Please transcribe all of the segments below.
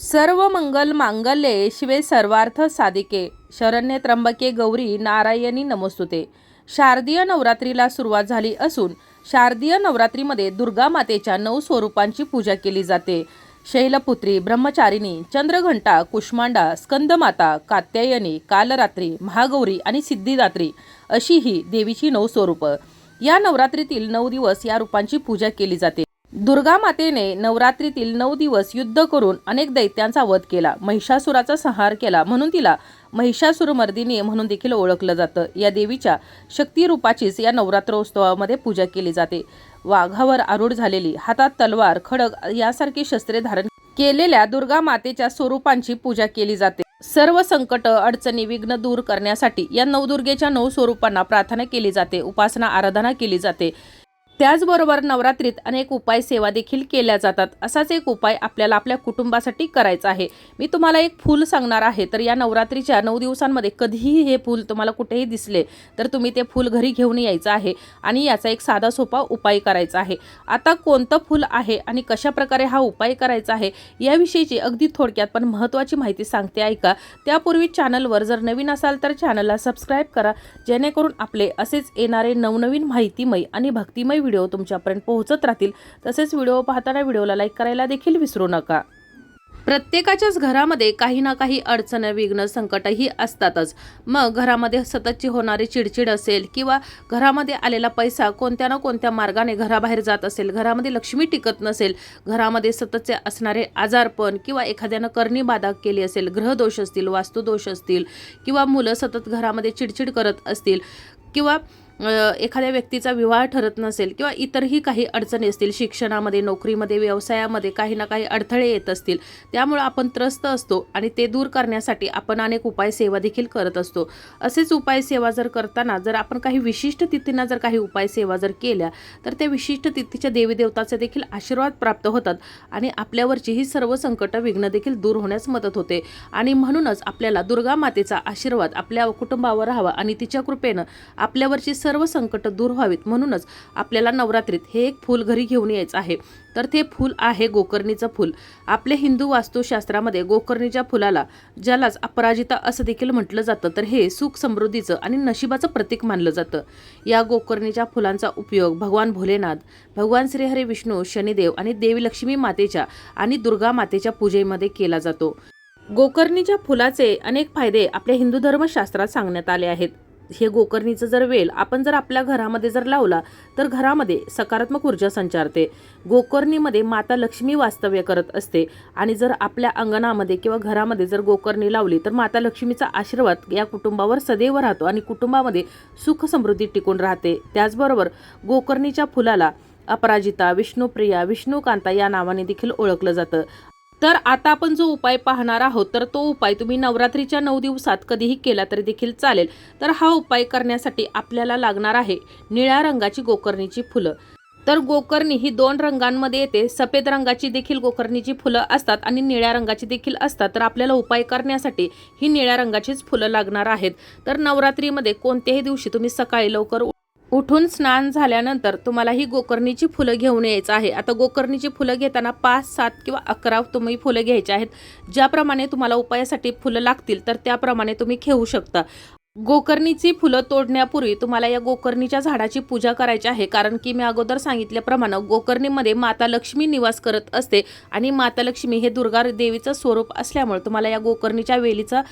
सर्व मंगल मांगल्ये शिवे सर्वार्थ साधिके. शरण्य त्र्यंबके गौरी नारायणी नमोस्तुते. शारदीय नवरात्रीला सुरुवात झाली असून शारदीय नवरात्रीमध्ये दुर्गा मातेच्या नऊ स्वरूपांची पूजा केली जाते. शैलपुत्री ब्रह्मचारिणी चंद्रघंटा कुष्मांडा स्कंदमाता कात्यायनी कालरात्री महागौरी आणि सिद्धिदात्री अशी ही देवीची नऊ स्वरूपं. या नवरात्रीतील नऊ दिवस या रूपांची पूजा केली जाते. दुर्गा मातेने नवरात्रीतील नऊ दिवस युद्ध करून अनेक दैत्यांचा वध केला. महिषासुराचा संहार केला म्हणून तिला महिषासुरमर्दिनी म्हणून देखील ओळखलं जातं. या देवीच्या शक्तिरूपाचीच या या नवरात्रोत्सवामध्ये पूजा केली जाते. वाघावर आरूढ झालेली हातात तलवार खडग यासारखी शस्त्रे धारण केलेल्या दुर्गा मातेच्या स्वरूपांची पूजा केली जाते. सर्व संकट अडचणी विघ्न दूर करण्यासाठी या नवदुर्गेच्या नऊ स्वरूपांना प्रार्थना केली जाते. उपासना आराधना केली जाते. त्याचबरोबर नवरात्रीत अनेक उपाय सेवा देखील केल्या जातात. असाच एक उपाय आपल्याला आपल्या कुटुंबासाठी करायचा आहे. मी तुम्हाला एक फूल सांगणार आहे. तर या नवरात्रीच्या नऊ दिवसांमध्ये कधीही हे फूल तुम्हाला कुठेही दिसले तर तुम्ही ते फूल घरी घेऊन यायचं आहे आणि याचा एक साधा सोपा उपाय करायचा आहे. आता कोणतं फूल आहे आणि कशा प्रकारे हा उपाय करायचा आहे याविषयीची अगदी थोडक्यात पण महत्त्वाची माहिती सांगते ऐका. त्यापूर्वी चॅनलवर जर नवीन असाल तर चॅनलला सबस्क्राईब करा जेणेकरून आपले असेच येणारे नवनवीन माहितीमय आणि भक्तिमय व्हिडिओ तुमच्यापर्यंत पोहोचत राहतील. तसेच व्हिडिओ पाहताना व्हिडिओला लाईक करायला देखील विसरू नका. प्रत्येकाच्याच घरामध्ये काही ना काही अडचण विघ्न संकटही असतातच. मग घरामध्ये सततची होणारी चिडचिड असेल किंवा घरामध्ये आलेला पैसा कोणत्या ना कोणत्या मार्गाने घराबाहेर जात असेल घरामध्ये लक्ष्मी टिकत नसेल घरामध्ये सततचे असणारे आजारपण किंवा एखाद्यानं करणी बाधा केली असेल ग्रहदोष असतील वास्तुदोष असतील किंवा मुलं सतत घरामध्ये चिडचिड करत असतील किंवा एखाद्या व्यक्तीचा विवाह ठरत नसेल किंवा इतरही काही अडचणी असतील शिक्षणामध्ये नोकरीमध्ये व्यवसायामध्ये काही ना काही अडथळे येत असतील त्यामुळं आपण त्रस्त असतो आणि ते दूर करण्यासाठी आपण अनेक उपाय सेवा देखील करत असतो. असेच उपाय सेवा जर करताना जर आपण काही विशिष्ट तिथींना जर काही उपाय सेवा जर केल्या तर त्या विशिष्ट तिथीच्या देवीदेवताचे देखील आशीर्वाद प्राप्त होतात आणि आपल्यावरची ही सर्व संकट विघ्न देखील दूर होण्यास मदत होते. आणि म्हणूनच आपल्याला दुर्गा मातेचा आशीर्वाद आपल्या कुटुंबावर राहावा आणि तिच्या कृपेनं आपल्यावरची सर्व संकट दूर व्हावीत म्हणूनच आपल्याला नवरात्रीत हे एक फूल घरी घेऊन यायचं आहे. तर ते फूल आहे गोकर्णीचं फूल. आपल्या हिंदू वास्तुशास्त्रामध्ये गोकर्णीच्या फुलाला ज्यालाच अपराजिता असं देखील म्हटलं जातं तर हे सुख समृद्धीचं आणि नशिबाचं प्रतीक मानलं जातं. या गोकर्णीच्या फुलांचा उपयोग भगवान भोलेनाथ भगवान श्रीहरी विष्णू शनिदेव आणि देवी लक्ष्मी मातेच्या आणि दुर्गा मातेच्या पूजेमध्ये केला जातो. गोकर्णीच्या फुलाचे अनेक फायदे आपल्या हिंदू धर्मशास्त्रात सांगण्यात आले आहेत. हे गोकर्णीचं जर वेल आपण जर आपल्या घरामध्ये जर लावला तर घरामध्ये सकारात्मक ऊर्जा संचारते. गोकर्णीमध्ये माता लक्ष्मी वास्तव्य करत असते आणि जर आपल्या अंगणामध्ये किंवा घरामध्ये जर गोकर्णी लावली तर माता लक्ष्मीचा आशीर्वाद या कुटुंबावर सदैव राहतो आणि कुटुंबामध्ये सुख समृद्धी टिकून राहते. त्याचबरोबर गोकर्णीच्या फुलाला अपराजिता विष्णुप्रिया विष्णुकांता या नावाने देखील ओळखलं जातं. तर आता आपण जो उपाय पाहणार आहोत तर तो उपाय तुम्ही नवरात्रीच्या नऊ दिवसात कधीही केला तरी देखील चालेल. तर हा उपाय करण्यासाठी आपल्याला लागणार आहे निळ्या रंगाची गोकर्णीची फुलं. तर गोकर्णी ही दोन रंगांमध्ये येते. सफेद रंगाची देखील गोकर्णीची फुलं असतात आणि निळ्या रंगाची देखील असतात. तर आपल्याला उपाय करण्यासाठी ही निळ्या रंगाचीच फुलं लागणार आहेत. तर नवरात्रीमध्ये कोणत्याही दिवशी तुम्ही सकाळी लवकर उठून स्नान झाल्यानंतर तुम्हाला ही गोकर्णीची फुलं घेऊन यायचं आहे. आता गोकर्णीची फुलं घेताना पाच सात किंवा अकरा तुम्ही फुलं घ्यायची आहेत. ज्याप्रमाणे तुम्हाला उपायासाठी फुलं लागतील तर त्याप्रमाणे तुम्ही घेऊ शकता. गोकर्णीची फुलं तोडण्यापूर्वी तुम्हाला या गोकर्णीच्या झाडाची पूजा करायची आहे. कारण की मी अगोदर सांगितल्याप्रमाणे गोकर्णीमध्ये माता लक्ष्मी निवास करत असते आणि माता लक्ष्मी हे दुर्गा देवीचं स्वरूप असल्यामुळे तुम्हाला या गोकर्णीच्या वेलीचा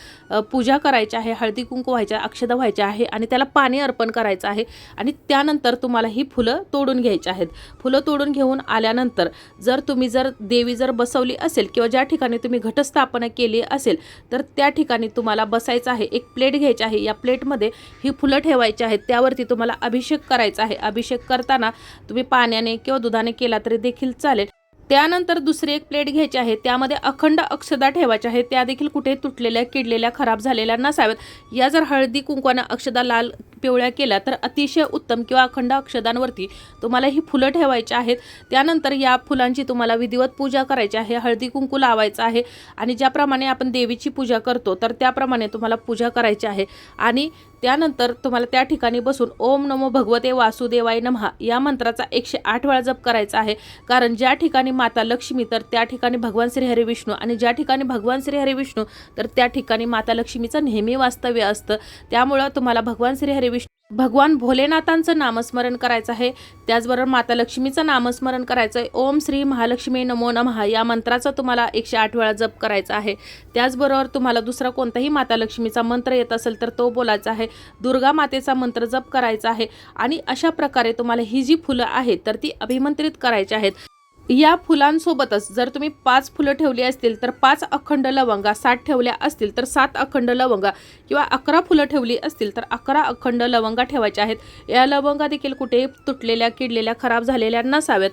पूजा करायची आहे हळदी कुंकू व्हायच्या अक्षदा व्हायच्या आहे आणि त्याला पाणी अर्पण करायचं आहे आणि त्यानंतर तुम्हाला ही फुलं तोडून घ्यायची आहेत. फुलं तोडून घेऊन आल्यानंतर जर तुम्ही जर देवी जर बसवली असेल किंवा ज्या ठिकाणी तुम्ही घटस्थापना केली असेल तर त्या ठिकाणी तुम्हाला बसायचं आहे एक प्लेट घ्यायची आहे. या प्लेटमध्ये ही फुलं ठेवायची आहेत. त्यावरती तुम्हाला अभिषेक करायचा आहे. अभिषेक करताना तुम्ही पाण्याने किंवा दुधाने केला तरी देखील चालेल. त्यानंतर दुसरी एक प्लेट घ्यायची आहे. त्यामध्ये अखंड अक्षदा ठेवायच्या आहेत. त्या देखील कुठे तुटलेल्या किडलेल्या खराब झालेल्या नसाव्यात. या जर हळदी कुंकवानं अक्षदा लाल पिवळ्या केल्या तर अतिशय उत्तम किंवा अखंड अक्षदांवरती तुम्हाला ही फुलं ठेवायची आहेत. त्यानंतर या फुलांची तुम्हाला विधिवत पूजा करायची आहे. हळदी कुंकू लावायचं आहे आणि ज्याप्रमाणे आपण देवीची पूजा करतो तर त्याप्रमाणे तुम्हाला पूजा करायची आहे. आणि त्यानंतर तुम्हाला त्या ठिकाणी बसून ओम नमो भगवते वासुदेवाय नमहा या मंत्राचा एकशे आठ वेळा जप करायचा आहे. कारण ज्या ठिकाणी माता लक्ष्मी तर त्या ठिकाणी भगवान श्रीहरी विष्णू आणि ज्या ठिकाणी भगवान श्रीहरी विष्णू तर त्या ठिकाणी माता लक्ष्मीचं नेहमी वास्तव्य असतं. त्यामुळं तुम्हाला भगवान श्रीहरी भगवान भोलेनाथांचं नामस्मरण करायचं आहे. त्याचबरोबर माता लक्ष्मीचं नामस्मरण करायचं आहे. ओम श्री महालक्ष्मी नमो नमः या मंत्राचा तुम्हाला एकशे आठ वेळा जप करायचा आहे. त्याचबरोबर तुम्हाला दुसरा कोणताही माता लक्ष्मीचा मंत्र येत असेल तर तो बोलायचा आहे. दुर्गा मातेचा मंत्र जप करायचा आहे. आणि अशा प्रकारे तुम्हाला ही जी फुलं आहेत तर ती अभिमंत्रित करायची आहेत. या फुलांसोबतच जर तुम्ही पाच फुलं ठेवली असतील तर पाच अखंड लवंगा सात ठेवल्या असतील तर सात अखंड लवंगा किंवा अकरा फुलं ठेवली असतील तर अकरा अखंड लवंगा ठेवायच्या आहेत. या लवंगा देखील कुठेही तुटलेल्या किडलेल्या खराब झालेल्या नसाव्यात.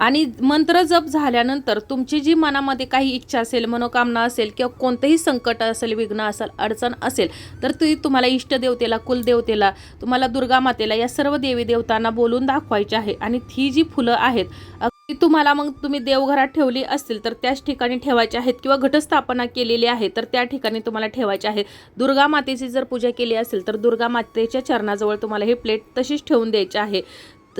आणि मंत्र जप झाल्यानंतर तुमची जी मनामध्ये काही इच्छा असेल मनोकामना असेल किंवा कोणतंही संकट असेल विघ्न असेल अडचण असेल तर ती तुम्हाला इष्टदेवतेला कुलदेवतेला तुम्हाला दुर्गा मातेला या सर्व देवी देवतांना बोलून दाखवायची आहे. आणि ही जी फुलं आहेत ती तुम्हाला मग तुम्ही देवघरात ठेवली असतील तर त्याच ठिकाणी ठेवायची आहेत किंवा घटस्थापना केलेली आहे तर त्या ठिकाणी तुम्हाला ठेवायचे आहे. दुर्गा मातेची जर पूजा केली असेल तर दुर्गा मातेच्या चरणाजवळ तुम्हाला हे प्लेट तशीच ठेवून द्यायची आहे.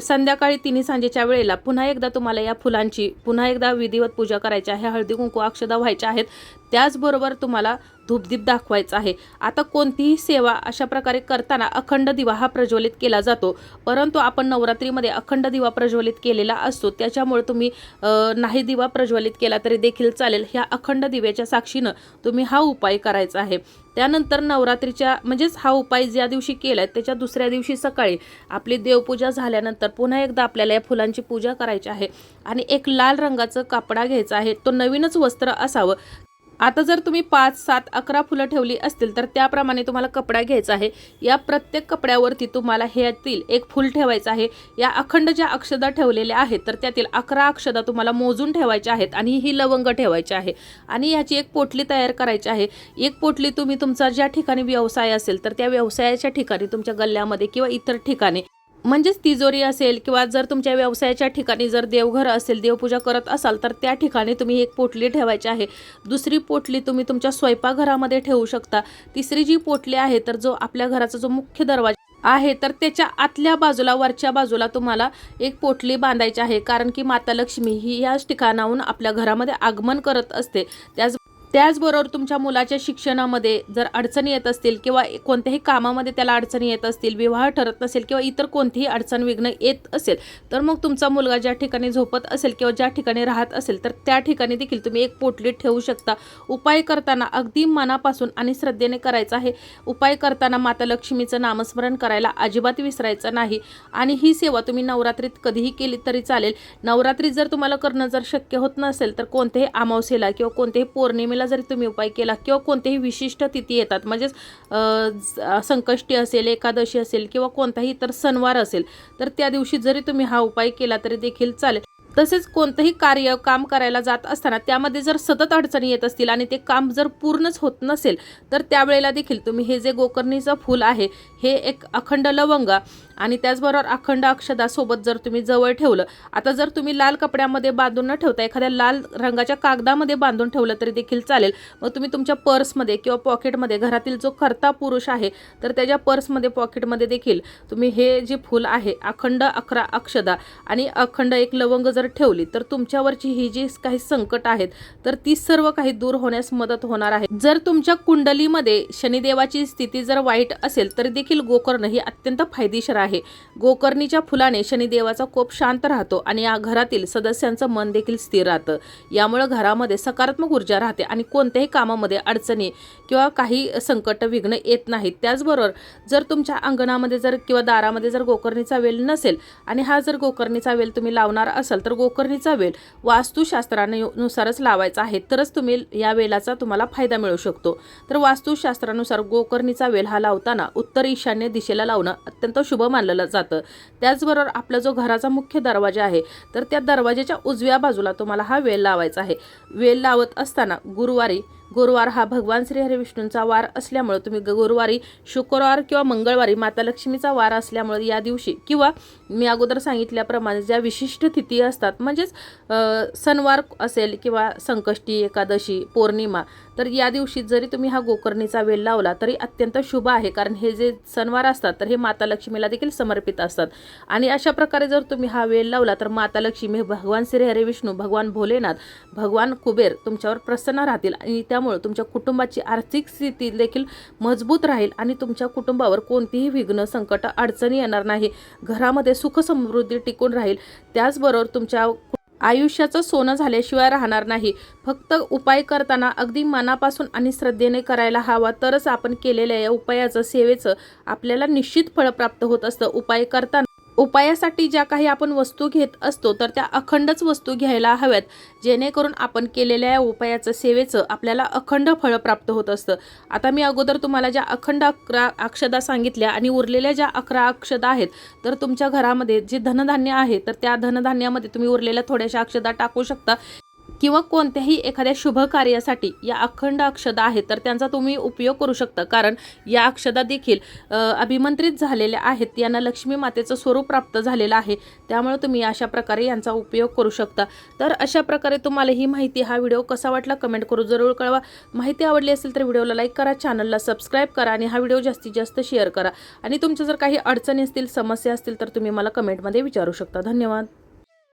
संध्याकाळी तिन्ही सांजेच्या वेळेला पुन्हा एकदा तुम्हाला या फुलांची पुन्हा एकदा विधिवत पूजा करायची आहे. हळदी कुंकू अक्षदा व्हायच्या आहेत. त्याचबरोबर तुम्हाला धूपदीप दाखवायचा आहे. आता कोणतीही सेवा अशा प्रकारे करताना अखंड दिवा हा प्रज्वलित केला जातो. परंतु आपण नवरात्रीमध्ये अखंड दिवा प्रज्वलित केलेला असतो. त्याच्यामुळे तुम्ही नाही दिवा प्रज्वलित केला तरी देखील चालेल. ह्या अखंड दिव्याच्या साक्षीनं तुम्ही हा उपाय करायचा आहे. त्यानंतर नवरात्रीच्या म्हणजेच हा उपाय ज्या दिवशी केला त्याच्या दुसऱ्या दिवशी सकाळी आपली देवपूजा झाल्यानंतर पुन्हा एकदा आपल्याला या फुलांची पूजा करायची आहे. आणि एक लाल रंगाचं कापडा घ्यायचा आहे. तो नवीनच वस्त्र असावं. आता जर तुम्ही पाच सात अकरा फुलं ठेवली असतील तर त्याप्रमाणे तुम्हाला कपडा घ्यायचा आहे. या प्रत्येक कपड्यावरती तुम्हाला ह्यातील एक फुल ठेवायचं आहे. या अखंड ज्या अक्षदा ठेवलेल्या आहेत तर त्यातील अकरा अक्षदा तुम्हाला मोजून ठेवायच्या आहेत आणि ही लवंग ठेवायची आहे. आणि ह्याची एक पोटली तयार करायची आहे. एक पोटली तुम्ही तुमचा ज्या ठिकाणी व्यवसाय असेल तर त्या व्यवसायाच्या ठिकाणी तुमच्या गल्ल्यामध्ये किंवा इतर ठिकाणी म्हणजेच तिजोरी असेल किंवा जर तुमच्या व्यवसायाच्या ठिकाणी जर देवघर असेल देवपूजा करत असाल तर त्या ठिकाणी तुम्ही एक पोटली ठेवायची आहे. दुसरी पोटली तुम्ही तुमच्या स्वयंपाकघरामध्ये ठेवू शकता. तिसरी जी पोटली आहे तर जो आपल्या घराचा जो मुख्य दरवाजा आहे तर त्याच्या आतल्या बाजूला वरच्या बाजूला तुम्हाला एक पोटली बांधायची आहे. कारण की माता लक्ष्मी ही याच ठिकाणाहून आपल्या घरामध्ये आगमन करत असते. त्याच त्याचबरोबर तुमच्या मुलाच्या शिक्षणामध्ये जर अडचणी येत असतील किंवा कोणत्याही कामामध्ये त्याला अडचणी येत असतील विवाह ठरत नसेल किंवा इतर कोणतीही अडचण विघ्न येत असेल तर मग तुमचा मुलगा ज्या ठिकाणी झोपत असेल किंवा ज्या ठिकाणी राहत असेल तर त्या ठिकाणी देखील तुम्ही एक पोटली ठेवू शकता. उपाय करताना अगदी मनापासून आणि श्रद्धेने करायचा आहे. उपाय करताना माता लक्ष्मीचं नामस्मरण करायला अजिबात विसरायचं नाही. आणि ही सेवा तुम्ही नवरात्रीत कधीही केली तरी चालेल. नवरात्रीत जर तुम्हाला करणं जर शक्य होत नसेल तर कोणत्याही अमावस्येला किंवा कोणत्याही पौर्णिमेला जरी तुम्ही उपाय केला किंवा कोणतेही विशिष्ट तिथी येतात म्हणजेच संकष्टी असेल एकादशी असेल किंवा कोणताही इतर सणवार असेल तर त्या दिवशी जरी तुम्ही हा उपाय केला तरी देखील चालेल. तसेच कोणतंही कार्य काम करायला जात असताना त्यामध्ये जर सतत अडचणी येत असतील आणि ते काम जर पूर्णच होत नसेल तर त्यावेळेला देखील तुम्ही हे जे गोकर्णीचं फूल आहे हे एक अखंड लवंगा आणि त्याचबरोबर अखंड अक्षदासोबत जर तुम्ही जवळ ठेवलं आता जर तुम्ही लाल कपड्यामध्ये बांधून न ठेवता एखाद्या लाल रंगाच्या कागदामध्ये बांधून ठेवलं तरी देखील चालेल. मग तुम्ही तुमच्या पर्समध्ये किंवा पॉकेटमध्ये घरातील जो कर्ता पुरुष आहे तर त्याच्या पर्समध्ये पॉकेटमध्ये देखील तुम्ही हे जे फूल आहे अखंड अकरा अक्षदा आणि अखंड एक लवंग जर जर ठेवली तर तुमच्यावरची ही जी काही संकट आहेत तर ती सर्व काही दूर होण्यास मदत होणार आहे. जर तुमच्या कुंडलीमध्ये शनिदेवाची स्थिती जर वाईट असेल तर देखील गोकर्ण ही अत्यंत फायदेशीर आहे. गोकर्णीच्या फुलाने शनिदेवाचा कोप शांत राहतो आणि या घरातील सदस्यांचं मन देखील स्थिर राहतं. यामुळं घरामध्ये सकारात्मक ऊर्जा राहते आणि कोणत्याही कामामध्ये अडचणी किंवा काही संकट विघ्न येत नाहीत. त्याचबरोबर जर तुमच्या अंगणामध्ये जर किंवा दारामध्ये जर गोकर्णीचा वेल नसेल आणि हा जर गोकर्णीचा वेल तुम्ही लावणार असाल तर तर गोकर्णीचा वेल. वास्तुशास्त्रानुसारच लावायचा आहे तरच तुम्ही या वेलाचा तुम्हाला फायदा मिळू शकतो. तर वास्तुशास्त्रानुसार गोकर्णीचा वेल हा लावताना उत्तर ईशान्य दिशेला लावणं अत्यंत शुभ मानलं जातं. त्याचबरोबर आपला जो घराचा मुख्य दरवाजा आहे तर त्या दरवाजाच्या उजव्या बाजूला तुम्हाला हा वेल लावायचा आहे. वेल लावत असताना गुरुवारी गुरुवार हा भगवान श्री विष्णूंचा वार असल्यामुळे तुम्ही ग- गुरुवारी शुक्रवार किंवा मंगळवारी माता लक्ष्मीचा वार असल्यामुळे या दिवशी किंवा मी अगोदर सांगितल्याप्रमाणे ज्या विशिष्ट तिथी असतात म्हणजेच सणवार असेल किंवा संकष्टी एकादशी पौर्णिमा तर या दिवशी जरी तुम्ही हा गोकर्णीचा वेल लावला तरी अत्यंत शुभ आहे. कारण हे जे सणवार असतात तर हे माता लक्ष्मीला देखील समर्पित असतात. आणि अशा प्रकारे जर तुम्ही हा वेल लावला तर माता लक्ष्मी भगवान श्री हरे विष्णू भगवान भोलेनाथ भगवान कुबेर तुमच्यावर प्रसन्न राहतील आणि त्यामुळे तुमच्या कुटुंबाची आर्थिक स्थिती देखील मजबूत राहील आणि तुमच्या कुटुंबावर कोणतीही विघ्न संकट अडचणी येणार नाही. घरामध्ये सुख समृद्धी टिकून राहील. त्याचबरोबर तुमच्या आयुष्याचं सोनं झाल्याशिवाय राहणार नाही. फक्त उपाय करताना अगदी मनापासून आणि श्रद्धेने करायला हवा तरच आपण केलेल्या या उपायाचं सेवेचं आपल्याला निश्चित फळ प्राप्त होत असतं. उपाय करताना उपायासाठी ज्या काही आपण वस्तू घेत असतो तर त्या अखंडच वस्तू घ्यायला हव्यात. जेणेकरून आपण केलेल्या या उपायाचं सेवेचं आपल्याला अखंड फळ प्राप्त होत असतं. आता मी अगोदर तुम्हाला ज्या अखंड अकरा अक्षदा सांगितल्या आणि उरलेल्या ज्या अकरा अक्षदा आहेत तर तुमच्या घरामध्ये जे धनधान्य आहे तर त्या धनधान्यामध्ये तुम्ही उरलेल्या थोड्याशा अक्षदा टाकू शकता. किंवा कोणत्याही एखाद्या शुभ कार्यासाठी या अखंड अक्षदा आहेत तर त्यांचा तुम्ही उपयोग करू शकता. कारण या अक्षदा देखील अभिमंत्रित झालेल्या आहेत. यांना लक्ष्मी मातेचं स्वरूप प्राप्त झालेलं आहे. त्यामुळे तुम्ही अशा प्रकारे यांचा उपयोग करू शकता. तर अशा प्रकारे तुम्हाला ही माहिती हा व्हिडिओ कसा वाटला कमेंट करू जरूर कळवा. माहिती आवडली असेल तर व्हिडिओला लाईक करा चॅनलला सबस्क्राईब करा आणि हा व्हिडिओ जास्तीत जास्त शेअर करा. आणि तुमच्या जर काही अडचणी असतील समस्या असतील तर तुम्ही मला कमेंटमध्ये विचारू शकता. धन्यवाद.